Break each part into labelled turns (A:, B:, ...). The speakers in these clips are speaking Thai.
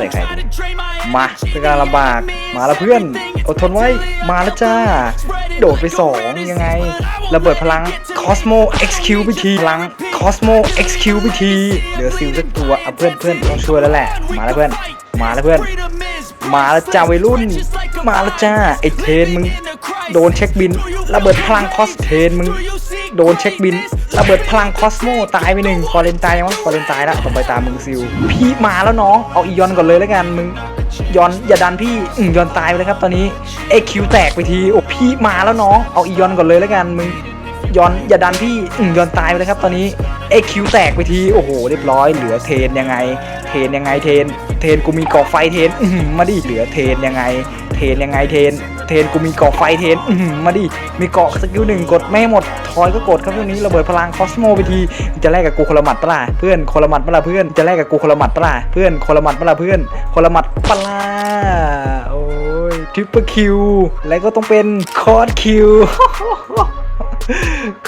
A: ใส่ใครดีมาเป็นการลำบาก มาแล้วเพื่อน อดทนไว้ มาแล้วจ้า โดดไปสองยังไง ระเบิดพลัง Cosmo XQ ไปทีพลัง Cosmo XQ ไปทีเหลือซิลสักตัวอะเพื่อนเพื่อนต้องช่วยแล้วแหละ มาแล้วเพื่อน มาแล้วเพื่อน มาแล้วจ้าวัยรุ่น มาแล้วจ้า ไอเทนมึง โดนเช็คบิน ระเบิดพลังคอสเทนมึง โดนเช็คบิน ระเบิดพลังคอสโมตายไปหนึ่งฟอเรนตายยังวะฟอเรนตายล้วต่อไปตามมึงซิลพี่มาแล้วน้องเอาอียอนก่อนเลยแล้วกันมึงยอนอย่าดันพี่อืมยอนตายไปเลยครับตอนนี้เอคิวแตกไปทีโอ้พี่มาแล้วน้องเอาอียอนก่อนเลยแล้วกันมึงยอนอย่าดันพี่อืมยอนตายไปเลยครับตอนนี้เอคิวแตกไปทีโอ้โหเรียบร้อยเหลือเทนยังไง เทนยังไงเทน เทนกูมีกอกไฟเทนอื้อหือมาดิเหลือเทนยังไง เทนยังไงเทน เทนกูมีเกาะไฟเทนมาดิมีเกาะสกิลหนึ่งกดไม่หมดทอยก็กดครับช่วงนี้ระเบิดพลังคอสโมไปทีจะแลกกับกูคนละหมัดปล่ะเพื่อนคนละหมัดปล่าเพื่อนจะแลกกับกูคนละหมัดปล่ะเพื่อนคนละหมัดปล่าเพื่อนคนละหมัดปล่าโอ้ยทริปเปอร์คิวแล้วก็ต้องเป็นคอร์ดคิว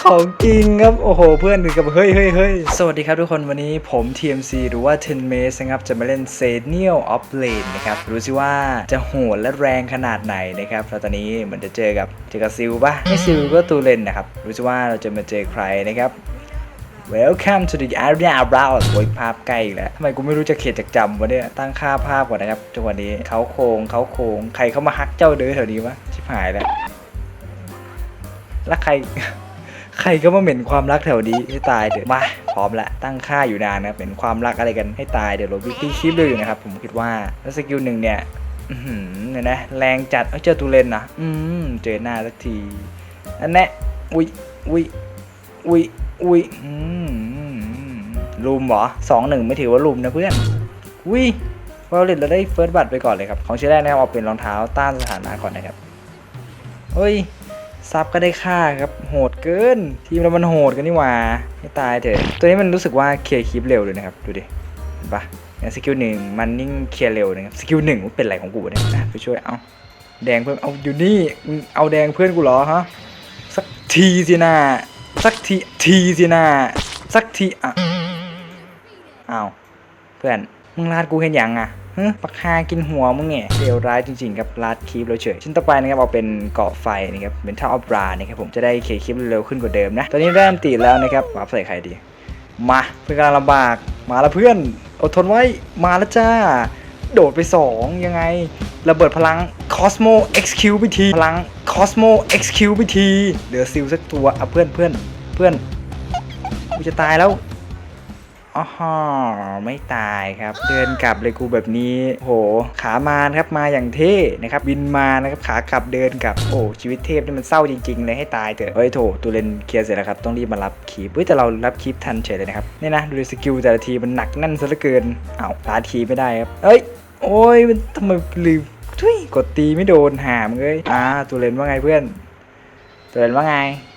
A: ของจริงครับโอ้โห เพื่อนถึงกับเฮ้ยเฮ้ยเฮ้ยสวัสดีครับทุกคนวันนี้ผม TMC หรือว่า10 m a s นะครับ จะมาเล่น s e n i a l of Lane นะครับรู้สิว่าจะโหดและแรงขนาดไหนนะครับแล้วตอนนี้เหมือนจะเจอกับเจอกับซิลปะไม่ซิลก็ตูเลนนะครับรู้สิว่าเราจะมาเจอใครนะครับ Welcome to the area around โอ้ยภาพใกล้อีกแล้วทำไมกูไม่รู้จะเขียนจากจำวะเนี่ยตั้งค่าภาพก่อนนะครับจังหวะนี้เขาโครงเขาโครงใครเข้ามาฮักเจ้าเด้อแถวนี้วะชิบหายแล้ว แล้วใคร ใครก็มาเหม็นความรักแถวนี้ให้ตายเดี๋ยวมาพร้อมละตั้งค่าอยู่นานนะครับเป็นความรักอะไรกันให้ตายเดี๋ยวโรบิตี้คลิปเลยนะครับผมคิดว่าแล้วสกิลหนึ่งเนี่ยเนี่ยนะแรงจัดเอ้เจอตูเลนนะอืมเจอหน้าสักทีอันแน่อุ้ยอุ้ยอุ้ยอุ้ยอืมลุมเหรอสองหนึ่งไม่ถือว่าลุมนะเพื่อนอุ้ยวอลเลตเราได้เฟิร์สบัตรไปก่อนเลยครับ ของชิ้นแรกนะครับเอาเป็นรองเท้าต้านสถานะก่อนนะครับเฮ้ย ซับก็ได้ค่าครับโหดเกิน ทีมเรามันโหดกันนี่หว่าให้ตายเถอะ ตัวนี้มันรู้สึกว่าเคลียร์คลิปเร็วเลยนะครับ ดูดิเห็นปะเนี่ยสกิลหนึ่งมันนิ่งเคลียร์เร็วนะครับสกิลหนึ่งมันเป็นไรของกูเนี่ยนะไปช่วยเอาแดงเพิ่มเอาอยู่นี่เอาแดงเพื่อนกูเหรอฮะสักทีสินะสักทีทีสินะสักทีอะอ้าวเพื่อน มึงลาดกูเห็นอยังอะฮะปักฮากินหัวมึงไงเลวร้ายจริงๆครับลาดคลิปเราเฉยชิ้นต่อไปนะครับเอาเป็นเกาะไฟนะครับเป็นท่าออฟรานะครับผมจะได้เคลียคลิปเร็วขึ้นกว่าเดิมนะตอนนี้เริ่มตีแล้วนะครับวาร์ปใส่ใครดีมาเพื่อนกำลังลำบากมาแล้วเพื่อนอดทนไว้มาแล้วจ้า โดดไป 2 ยังไง ระเบิดพลัง Cosmo XQ ไปทีพลัง Cosmo XQ ไปทีเหลือซิลสักตัวอะเพื่อนเพื่อนเพื่อนกูจะตายแล้ว อ๋อฮไม่ตายครับ เดินกลับเลยกูแบบนี้โห ขามาครับมาอย่างเท่นะครับบินมานะครับขากลับเดินกลับโอ้ชีวิตเทพนี่มันเศร้าจริงๆเลยให้ตายเถอะเฮ้ยโถตูเลนเคลียร์เสร็จแล้วครับต้องรีบมารับคีบเฮ้ยแต่เรารับคีบทันเฉยเลยนะครับนี่นะดูสกิลแต่ละทีมันหนักแน่นซะเหลือเกินเอาลาดคีไม่ได้ครับเอ้ยโอ้ยมันทำไมลืมทุยกดตีไม่โดนหามเลยอ่าตัวเลนว่าไงเพื่อนตัวเลนว่าไง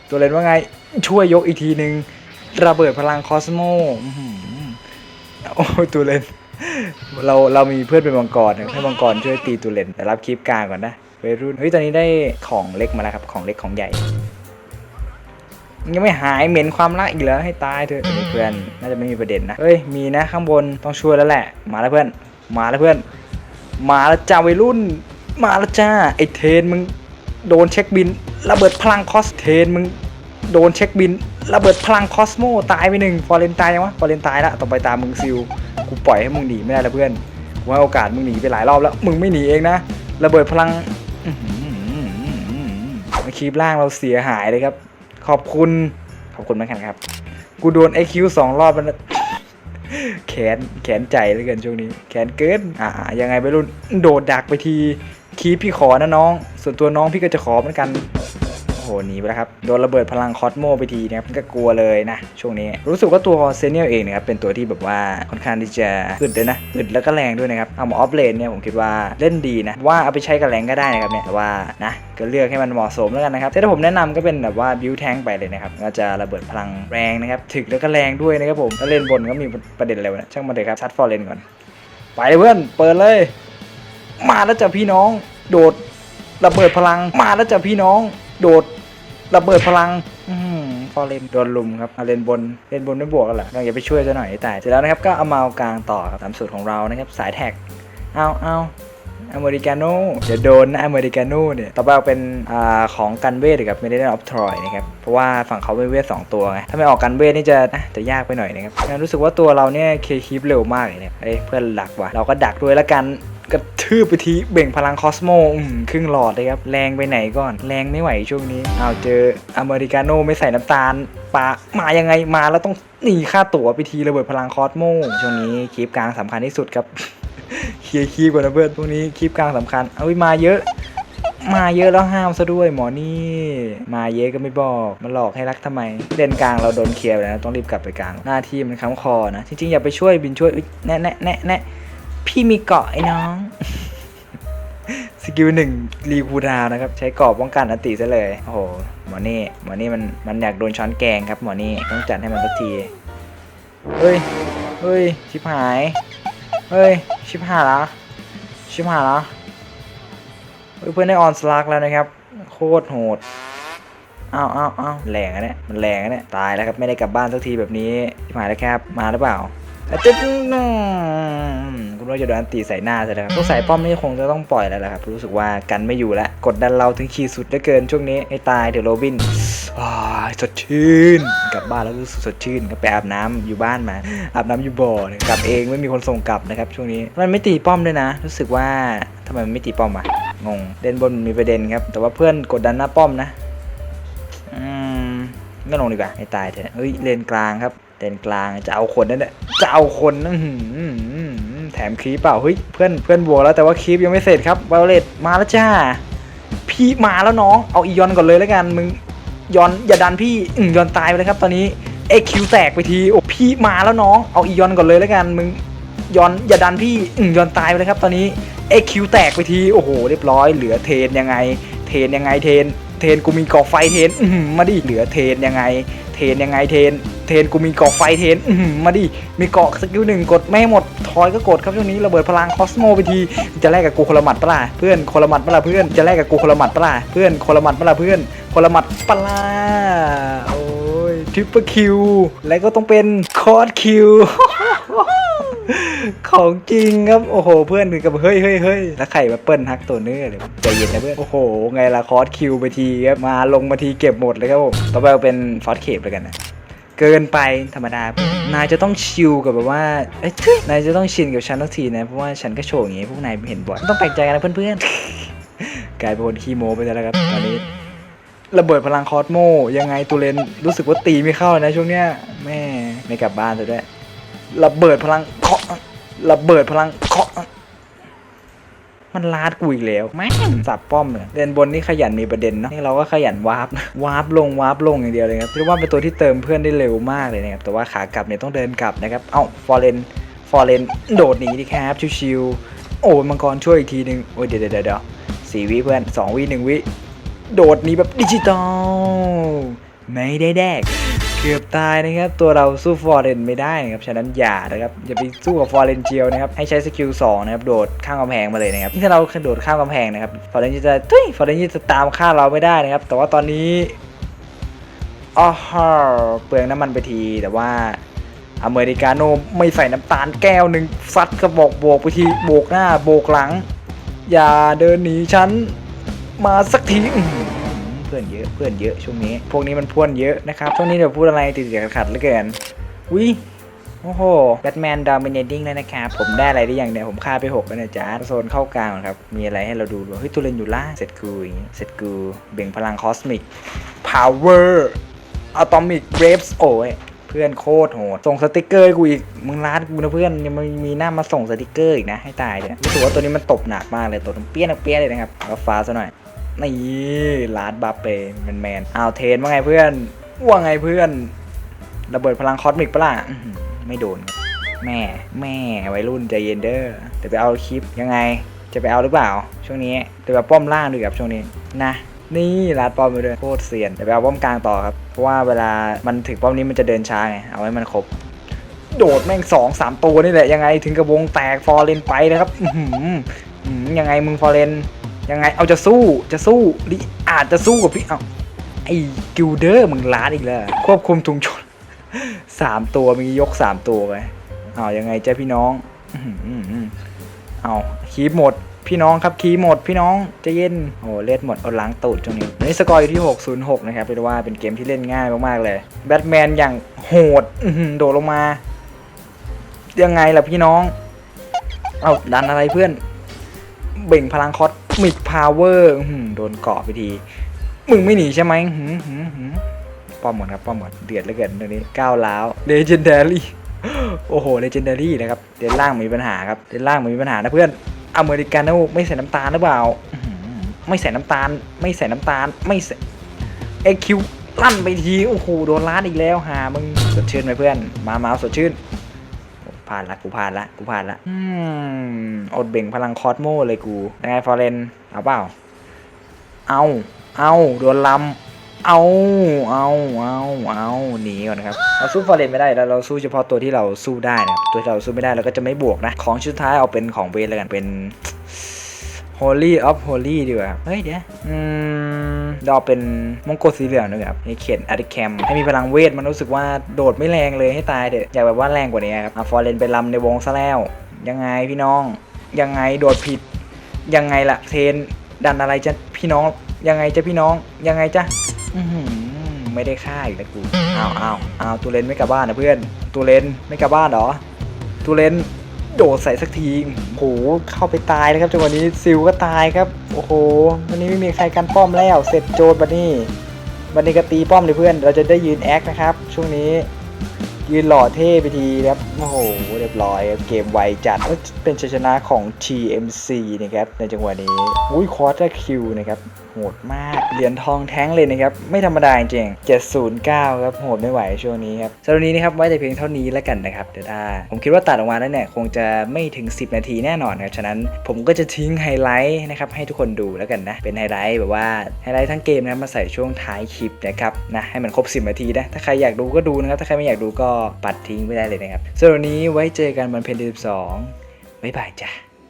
A: ตัวเลนว่าไงช่วยยกอีกทีหนึ่งระเบิดพลังคอสโม โอ้ตัวเลนเราเรามีเพื่อนเป็นมังกรนะให้มังกรช่วยตีตัวเลนแต่รับคลิปกลางก่อนนะวัยรุ่นเฮ้ยตอนนี้ได้ของเล็กมาแล้วครับของเล็กของใหญ่ ยังไม่หายเหม็นความรักอีกแล้วให้ตายเถอะเพื่อนน่าจะไม่มีประเด็นนะเฮ้ยมีนะข้างบนต้องช่วยแล้วแหละ มาแล้วเพื่อน มาแล้วเพื่อน มาแล้วจ้าวัยรุ่น มาแล้วจ้าไอเทนมึงโดนเช็คบินระเบิดพลังคอสเทนมึงโดนเช็คบิน ระเบิดพลังคอสโมตายไปหนึ่งฟอร์เรนตายยังวะฟอร์เรนตายละต่อไปตามมึงซิลกูปล่อยให้มึงหนีไม่ได้แล้วเพื่อนกูให้โอกาสมึงหนีไปหลายรอบแล้ว มึงไม่หนีเองนะระเบิดพลังคลิปล่างเราเสียหายเลยครับ ขอบคุณขอบคุณมากครับ กูโดนไอคิวสองรอบมันแขนแขนใจเหลยเกินช่วงนี้ แขนเกินอ่ายังไงไปรุ่นโดดดักไปทีคีปพี่ขอนะน้อง ส่วนตัวน้องพี่ก็จะขอเหมือนกัน โหหนีไปแล้วครับ โดนระเบิดพลังคอสโมไปทีนะครับก็กลัวเลยนะ ช่วงนี้ รู้สึกว่าตัวเซเนียลเองนะครับเป็นตัวที่แบบว่าค่อนข้างที่จะอึดเลยนะอึดแล้วก็แรงด้วยนะครับเอามาออฟเลนเนี่ยผมคิดว่าเล่นดีนะ ว่าเอาไปใช้กับแรงก็ได้นะครับเนี่ยแต่ว่านะก็เลือกให้มันเหมาะสมแล้วกันนะครับแต่ถ้าผมแนะนำก็เป็นแบบว่าบิวแทงไปเลยนะครับก็จะระเบิดพลังแรงนะครับถึกแล้วก็แรงด้วยนะครับผมแล้วเล่นบนก็มีประเด็นอะไรวะช่างมันเลยครับชัดฟอร์เลนก่อนไปเลยเพื่อนเปิดเลย มาแล้วจ้ะพี่น้อง โดดระเบิดพลังมาแล้วจ้ะพี่น้อง โดด ระเบิดพลังอืมฟอเรนโดนลุมครับเอาเลนบนเลนบนไม่บวกกันหรอเราอย่าไปช่วยซะหน่อยให้ตายเสร็จแล้วนะครับก็เอามาเอากลางต่อครับตามสูตรของเรานะครับสายแท็กเอาเอาอเมริกาโน่เดี๋ยวโดนนะอเมริกาโน่เนี่ย ต่อไปเอาเป็นอ่าของกันเวทกับ m e d i a n of Troy นะครับ เพราะว่าฝั่งเขาเป็นเวทสองตัวไง ถ้าไม่ออกกันเวทนี่จะอะจะยากไปหน่อยนะครับรู้สึกว่าตัวเราเนี่ยเคคีปเร็วมากเลยเนี่ยเอ้ยเพื่อนดักว่ะ เราก็ดักด้วยแล้วกัน กระทืบไปทีเบ่งพลังคอสโมครึ่งหลอดเลยครับ แรงไปไหนก่อน แรงไม่ไหวช่วงนี้ เอาเจออเมริกาโน่ไม่ใส่น้ำตาลปะมายังไงมาแล้วต้องหนีค่าตั๋วไปทีระเบิดพลังคอสโมช่วงนี้คลิปกลางสำคัญที่สุดครับเคลียร์คีบก่อนนะเพื่อนพวกนี้คลิปกลางสำคัญ เอาว้มาเยอะมาเยอะแล้วห้ามซะด้วยหมอนี่ มาเยอะก็ไม่บอกมาหลอกให้รักทำไมเด่นกลางเราโดนเคลียร์แล้วต้องรีบกลับไปกลางหน้าที่มันค้ำคอนะจริงๆอย่าไปช่วยบินช่วยอุ๊ยแน่แน่แน่แน่ พี่มีเกาะไอ้น้อง สกิลหนึ่งรีคูดาวนะครับ ใช้กรอบป้องกันอัติซะเลย โอ้โห หมอนี่ หมอนี่มันมันอยากโดนช้อนแกงครับ หมอนี่ต้องจัดให้มันสักที เฮ้ย เฮ้ย ชิบหาย เฮ้ย ชิบหายละชิบหายละเฮ้ยเพื่อนได้ออนสลักแล้วนะครับ โคตรโหดอ้าวอ้าวอ้าวแรงอะเนี่ย มันแรงอะเนี่ย ตายแล้วครับ ไม่ได้กลับบ้านสักทีแบบนี้ ชิบหายแล้วครับ มาหรือเปล่าอาจจะ คุณว่าจะโดนอันตีใส่หน้าใช่ไหมครับต้องใส่ป้อมนี่คงจะต้องปล่อยแล้วแหละครับ รู้สึกว่ากันไม่อยู่แล้ว กดดันเราถึงขีดสุดเหลือเกินช่วงนี้ให้ตายเดี๋ยวโรบินสดชื่น กลับบ้านแล้วรู้สึกสดชื่นก็ไปอาบน้ำอยู่บ้านมา อาบน้ำอยู่บ่อเนี่ยกลับเองไม่มีคนส่งกลับนะครับ ช่วงนี้มันไม่ตีป้อมด้วยนะ รู้สึกว่าทำไมมันไม่ตีป้อมอะงงเล่นบนมีประเด็นครับ แต่ว่าเพื่อนกดดันหน้าป้อมนะ อืมไม่ลงดีกว่าให้ตายเถอะเฮ้ยเลนกลางครับ เลนกลางจะเอาคนนั่นแหละจะเอาคนนั่นแถมคลิปเปล่าเฮ้ยเพื่อนเพื่อนบวกแล้วแต่ว่าคลิปยังไม่เสร็จครับวาเลตมาแล้วจ้า พี่มาแล้วน้องเอาอียอนก่อนเลยแล้วกันมึงยอนอย่าดันพี่อืยอนตายไปเลยครับ ตอนนี้เอ็กคิวแตกไปทีโอ้พี่มาแล้วน้องเอาอียอนก่อนเลยแล้วกันมึงยอนอย่าดันพี่อืยอนตายไปเลยครับ ตอนนี้เอ็กคิวแตกไปทีโอ้โหเรียบร้อยเหลือเทนยังไง เทนยังไงเทน เทนกูมีกอไฟเทนมาดิเหลือเทนยังไง เทนยังไงเทน เทนกูมีเกาะไฟเทนมาดิ มีเกาะสกิลหนึ่งกดไม่หมด ทอยก็กดครับช่วงนี้ระเบิดพลังคอสโมไปที จะแลกกับกูคนละหมัดปะล่ะเพื่อนคนละหมัดปะล่ะเพื่อน จะแลกกับกูคนละหมัดปะล่ะเพื่อนคนละหมัดปะล่ะเพื่อนคนละหมัดปะล่ะโอ้ยทริปเปอร์คิว แล้วก็ต้องเป็นคอร์สคิว ของจริงครับโอ้โห เพื่อนถึงกับเฮ้ยเฮ้ยเฮ้ยแล้วใครมาเปิ้ลฮักตัวเนื้อเลยใจเย็นนะเพื่อนโอ้โห ไงล่ะคอร์สคิวไปทีครับมาลงมาทีเก็บหมดเลยครับผมต่อไปเอาเป็นฟอสเคปเลยกันนะเกินไปธรรมดา นายจะต้องชิลกับแบบว่าเอ้ยนายจะต้องชินกับฉันทุกทีนะ เพราะว่าฉันก็โชว์อย่างงี้พวกนายเห็นบ่อยต้องแปลกใจกันนะเพื่อนๆ กลายเป็นคนขี้โม้ไปแล้วครับตอนนี้ระเบิดพลังคอสโมยังไงตูเลนรู้สึกว่าตีไม่เข้าเลยนะช่วงเนี้ยแม่ไม่กลับบ้านซะด้วย ระเบิดพลังเคาะระเบิดพลังเคาะมันลาดกูอีกแล้วแม่งสับป้อมเลยเล่นบนนี่ขยันมีประเด็นเนาะนี่เราก็ขยันวาร์ปนะวาร์ปลงวาร์ปลงอย่างเดียวเลยครับเรียกว่าเป็นตัวที่เติมเพื่อนได้เร็วมากเลยนะครับแต่ว่าขากลับเนี่ยต้องเดินกลับนะครับเอ้าฟอร์เรนฟอร์เรนโดดหนีดิครับชิวๆโอ้ยมังกรช่วยอีกทีหนึ่งโอ้ยเดี๋ยวเดี๋ยวเดี๋ยวสี่วิเพื่อนสองวิหนึ่งวิโดดหนีแบบดิจิตอลไม่ได้แดกเกือบตายนะครับ ตัวเราสู้ฟอร์เรนไม่ได้นะครับฉะนั้นอย่านะครับอย่าไปสู้กับฟอร์เรนเจียวนะครับให้ใช้สกิล2นะครับโดดข้ามกำแพงมาเลยนะครับนี่ถ้าเราโดดข้ามกำแพงนะครับฟอร์เรนจะตุ้ยฟอร์เรนจะตามฆ่าเราไม่ได้นะครับ แต่ว่าตอนนี้อ้อฮะเปลืองน้ำมันไปทีแต่ว่าอเมริกาโน่ไม่ใส่น้ำตาลแก้วหนึ่งฟัดกระบอกโบกไปทีโบกหน้าโบกหลัง อย่าเดินหนีฉันมาสักที เพื่อนเยอะเพื่อนเยอะช่วงนี้ พวกนี้มันพ่วนเยอะนะครับช่วงนี้เดี๋ยวพูดอะไรติดๆขัดๆเหลือเกินวิโอ้โหแบทแมนดอมิเนติ้งแล้วนะครับผมได้อะไรได้อย่างเดียวผมฆ่าไป6แล้วนะจ๊ะโซนเข้ากลางครับ มีอะไรให้เราดูด้วยเฮ้ยตัวเลนอยู่ล่างเสร็จกูอย่างงี้เสร็จกูเบ่งพลังคอสมิกพาวเวอร์อะตอมิกเรฟส์โอ้ยเพื่อนโคตรโหดส่งสติกเกอร์กูอีกมึงร้านกูนะเพื่อนยังม่มีหน้ามาส่งสติกเกอร์อีกนะให้ตายเลยรู้สึกว่าตัวนี้มันตบหนักมากเลยตัวมันเปี้ยนเปี้ยนเลยนะครับเอาฟ้าซะหน่อย นี่ลาดบัฟเปแมนแมนเอาเทนว่าไงเพื่อนว่าไงเพื่อน ระเบิดพลังคอสมิกปะล่ะไม่โดน แม่แม่วัยรุ่นใจเย็นเด้อเดี๋ยวไปเอาคลิปยังไง จะไปเอาหรือเปล่า ช่วงนี้เดี๋ยวไปป้อมล่างดูกับช่วงนี้นะนี่ลาดป้อมไปด้วยโคตรเซียนเดี๋ยวไปเอาป้อมกลางต่อครับ เพราะว่าเวลามันถึงป้อมนี้มันจะเดินช้าไงเอาให้มันครบ โดดแม่งสองสามตัวนี่แหละยังไงถึงกับวงแตกฟอร์เรนไปนะครับอื้อหืออื้อหือยังไงมึงฟอร์เรน ยังไงเอาจะสู้จะสู้หรืออาจจะสู้กับพี่เอาไอ้กิลเดอร์มึงล้านอีกแล้วควบคุมถุงชนสามตัวมียกสามตัวไปเอายังไงเจ้าพี่น้องอื้อหืออื้อหือเอาคีบหมดพี่น้องครับคีบหมดพี่น้องจะเย็นโอ้เลือดหมดเอาล้างตูดตรงนี้นนี้สกอร์อยู่ที่ 606 นะครับเรียกได้ว่าเป็นเกมที่เล่นง่ายมากๆเลยแบทแมนอย่างโหดโดดลงมา ยังไงล่ะพี่น้อง เอาดันอะไรเพื่อน เบ่งพลังคอส มิกพาวเวอร์โดนเกาะไปที มึงไม่หนีใช่ไหมหืมหืมหืมป้อมหมดครับป้อมหมดเดือดเหลือเกินตรงนี้ก้าวล้าวเลเจนดารี่โอ้โหเลเจนดารี่นะครับเดนล่างมีปัญหาครับเดนล่างมีปัญหานะเพื่อนอเมริกาโน่ไม่ใส่น้ำตาลหรือเปล่าไม่ใส่น้ำตาล ไม่ใส่น้ำตาล ไม่ใส่เอคิวลั่นไปที โอ้โห โดนล้านอีกแล้วหามึงสดชื่นไหมเพื่อน มามาเอาสดชื่น ผ่านละกูผ่านละกูผ่านละอืมอดเบ่งพลังคอสโมเลยกูยังไงฟอร์เรนเอาเปล่า เอาเอาโดนลำเอาเอาเอาเอาหนีก่อนครับเราสู้ฟอร์เรนไม่ได้แล้วเราสู้เฉพาะตัวที่เราสู้ได้นะครับตัวที่เราสู้ไม่ได้เราก็จะไม่บวกนะ ของชุดท้ายเอาเป็นของเวทแล้วกันเป็น Holy of Holy ดีกว่าเฮ้ยเดี๋ยวอืมเราเป็นมงกุฎสีเหลืองด้วยครับในเขียนอาร์ติแคมให้มีพลังเวทมันรู้สึกว่าโดดไม่แรงเลยให้ตายเด็ดอยากแบบว่าแรงกว่านี้ครับอะฟอร์เรนไปลำในวงซะแล้ว ยังไงพี่น้อง ยังไงโดดผิด ยังไงล่ะเทนดันอะไรจะพี่น้อง ยังไงจะพี่น้อง ยังไงจะอื้อไม่ได้ฆ่าอีกแล้วกูอ้าวอ้าวอ้าวตูเลนไม่กลับบ้านนะเพื่อนตูเลนไม่กลับบ้านหรอตูเลน โดดใส่สักทีโอ้โหเข้าไปตายเลยครับจังหวะนี้ซิลก็ตายครับ โอ้โห วันนี้ไม่มีใครกันป้อมแล้ว เสร็จโจรบันนี้บันนี้ก็ตีป้อมเลยเพื่อน เราจะได้ยืนแอคนะครับ ช่วงนี้ ยืนหล่อเท่ไปทีครับ โอ้โห เรียบร้อยเกมไวจัด เป็นชัยชนะของ TMC นะครับในจังหวะนี้ อุ้ยควอเตอร์คิวนะครับ โหดมาก เหรียญทองแท้งเลยนะครับ ไม่ธรรมดาจริง709 ครับ โหดไม่ไหวช่วงนี้ครับสำหรับนี้นะครับ ไว้แต่เพียงเท่านี้แล้วกันนะครับ เดี๋ยวถ้าผมคิดว่าตัดออกมาแล้วเนี่ย คงจะไม่ถึง 10 นาทีแน่นอนครับ ฉะนั้นผมก็จะทิ้งไฮไลท์นะครับ ให้ทุกคนดูแล้วกันนะ เป็นไฮไลท์แบบว่า ไฮไลท์ทั้งเกมนะมาใส่ช่วงท้ายคลิปนะครับ นะ ให้มันครบ 10 นาทีนะ ถ้าใครอยากดูก็ดูนะครับ ถ้าใครไม่อยากดูก็ปัดทิ้งไปได้เลยนะครับสำหรับนี้ไว้เจอกันวันเพ็ญเดือน12บ๊ายบายจ้ะ